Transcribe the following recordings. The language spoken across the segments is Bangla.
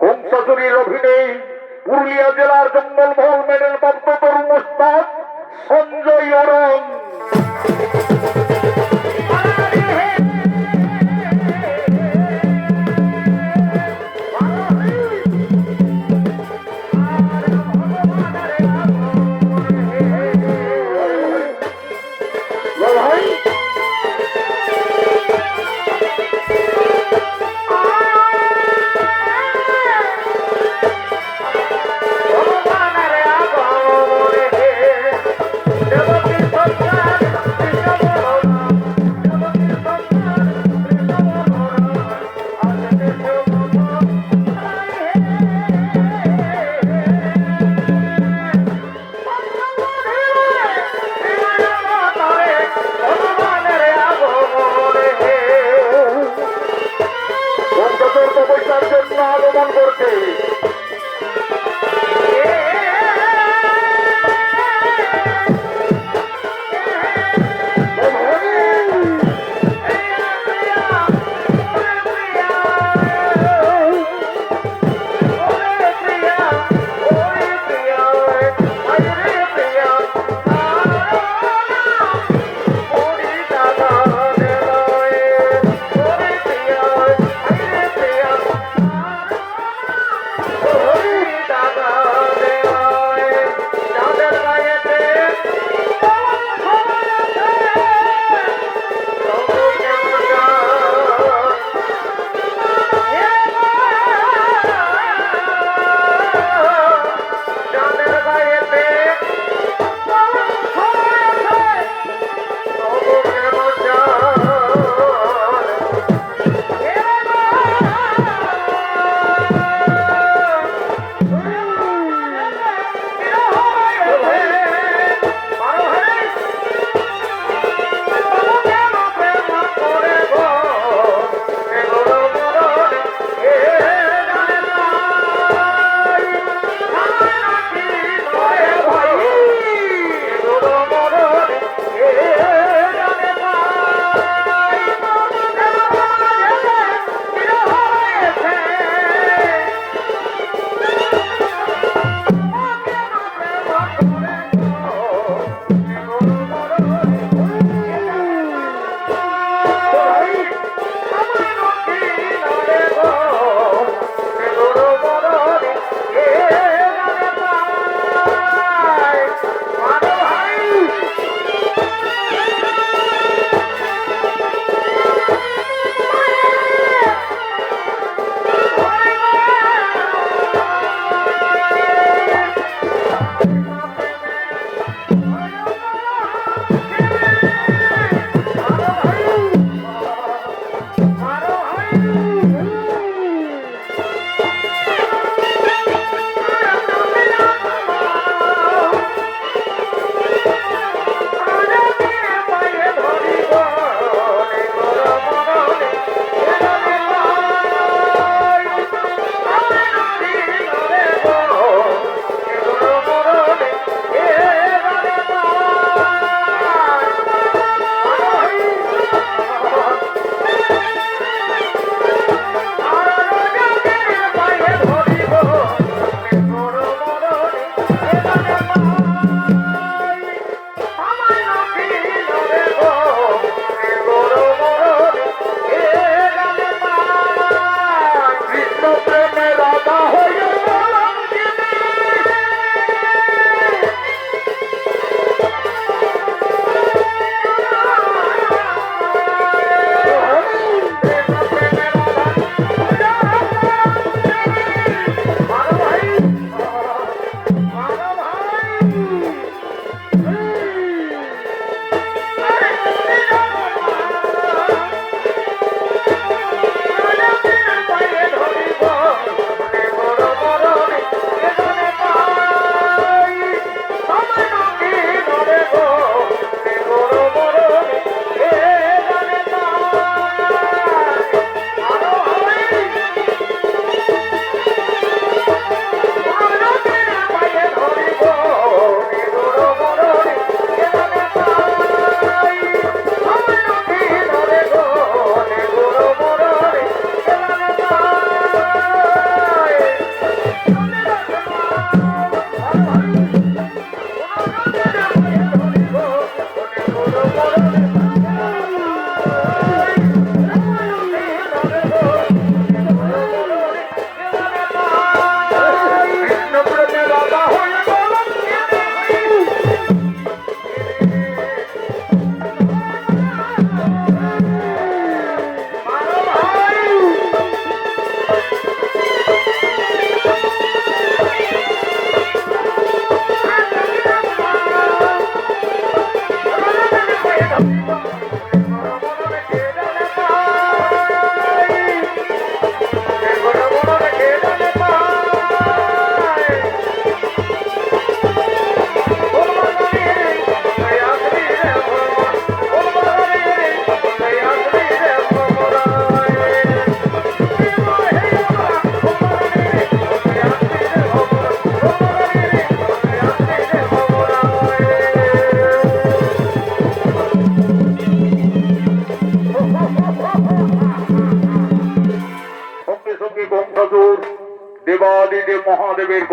হোমসাচুরির অধীনেই পুরুলিয়া জেলার জঙ্গলমহল মেডেল প্রাপ্ত তরুণ সঞ্জয় অরণ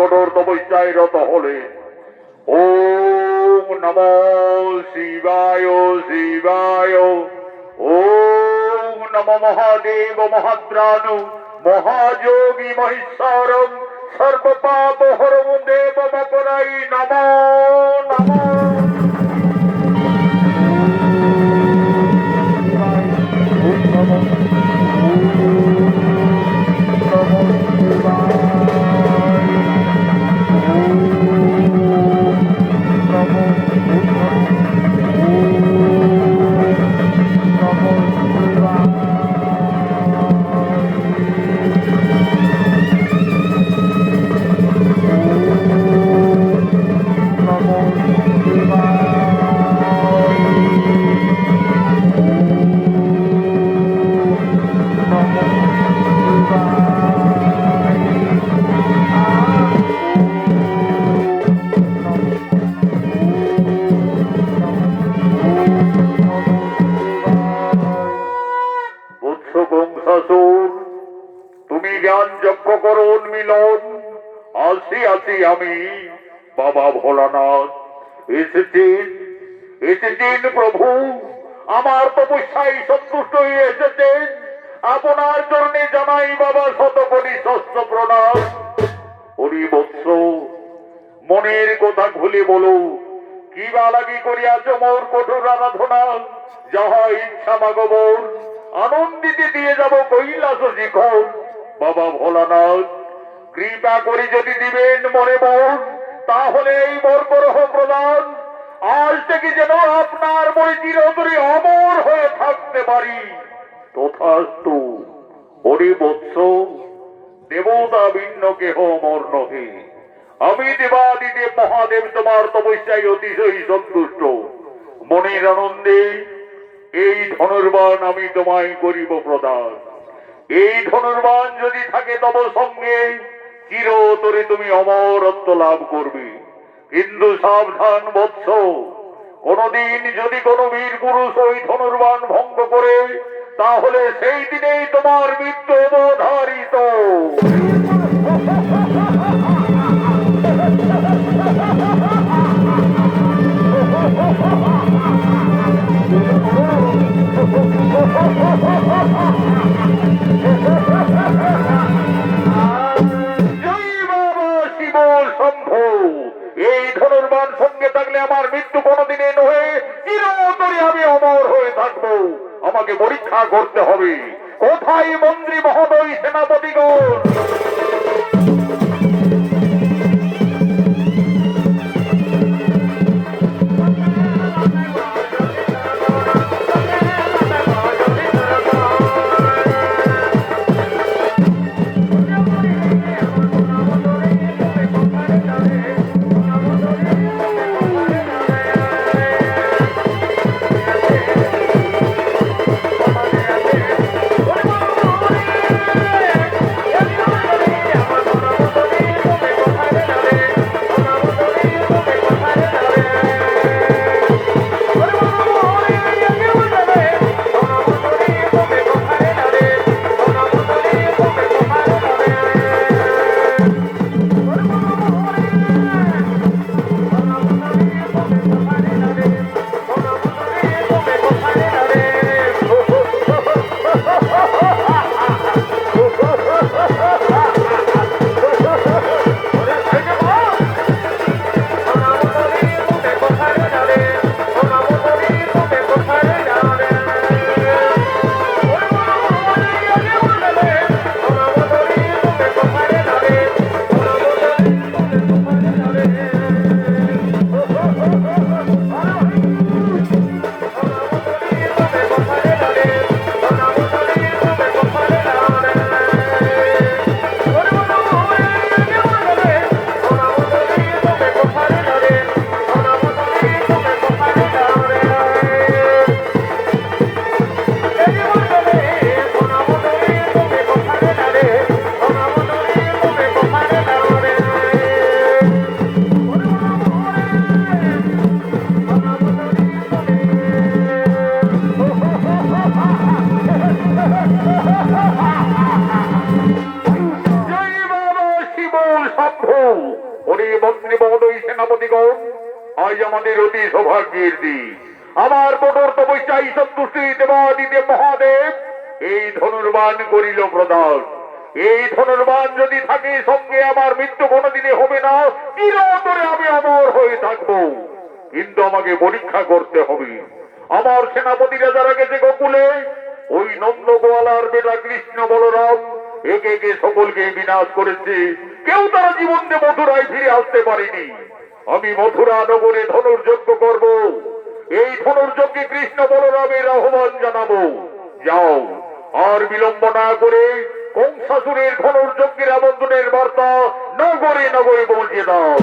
কঠোর তপস্যায় রত হলেন ওম নম শিবায় শিবায়। ওম নম মহাদেব মহাত্রাণু, মহাযোগী মহেশ্বরম সর্বপাপ হরম দেব মপরাই নম নম। বৎস আমি, বাবা ভোলানাথ। এসেছেন এসেছেন প্রভু। আমার তপস্যায় সন্তুষ্ট হয়ে এসেছেন। আপনার জন্য জানাই বাবা শত কোটি শস্য প্রণাম। হরি বৎস। মনের কথা খুলে বলো, কি বা লাগি করিয়াছ মোর কঠোর আরাধনা? যাহা ইচ্ছা মাগবর আনন্দিতে দিয়ে যাব কৈলাস শিখর। বাবা ভোলানাথ কৃপা করে যদি দিবেন মনে বোন তাহলে এই বরকরহ প্রদান। আজ থেকে যেন আপনার মনে চিরতরে অমর হয়ে থাকতে পারি। তথাস্তু হরি বৎস দেবতা ভিন্ন কেহ অমর নহে। আমি দেবাদিদেব মহাদেব, তোমার তপস্যায় অতিশয় সন্তুষ্ট। মনের আনন্দে এই ধনুর্বাণ আমি তোমায় করিব প্রদান। এই ধনুর্বাণ যদি থাকে তব সঙ্গে চিরতরে তুমি অমরত্ব লাভ করবে। কিন্তু সাবধান বৎস। কোনদিন যদি কোনো বীর পুরুষ ওই ধনুর্বাণ ভঙ্গ করে, তাহলে সেই দিনেই তোমার মৃত্যু অবধারিত। আমি অমর হয়ে থাকব। আমাকে পরীক্ষা করতে হবে। কোথায় মন্ত্রী মহোদয় সেনাপতিগণ? সৌভাগ্যের দিন আমার কঠোর তপস্যাই সন্তুষ্টি দেবাদিতে মহাদেব, এই ধনুর্বান করিল প্রদান এই ধনুর্বান যদি থাকে, সঙ্গে আমার মৃত্যু কোনোদিনে হবে না চিরতরে আমি অমর হয়ে থাকব। কিন্তু আমাকে পরীক্ষা করতে হবে। আমার সেনাপতিরা যারা গেছে গোকুলে, ওই নন্দ গোয়ালার বেটা কৃষ্ণ বলরাম, একে একে সকলকে বিনাশ করেছে। কেউ তারা জীবনে মথুরায় ফিরে আসতে পারেনি। আমি মথুরা নগরে ধনুর্যজ্ঞ করব। এই ধনুর্যজ্ঞে কৃষ্ণ বলরামের আহ্বান জানাব। যাও, আর বিলম্ব না করে কংসাসুরের ধনুর্যজ্ঞের আমন্ত্রণের বার্তা নগরে নগরে পৌঁছে দাও।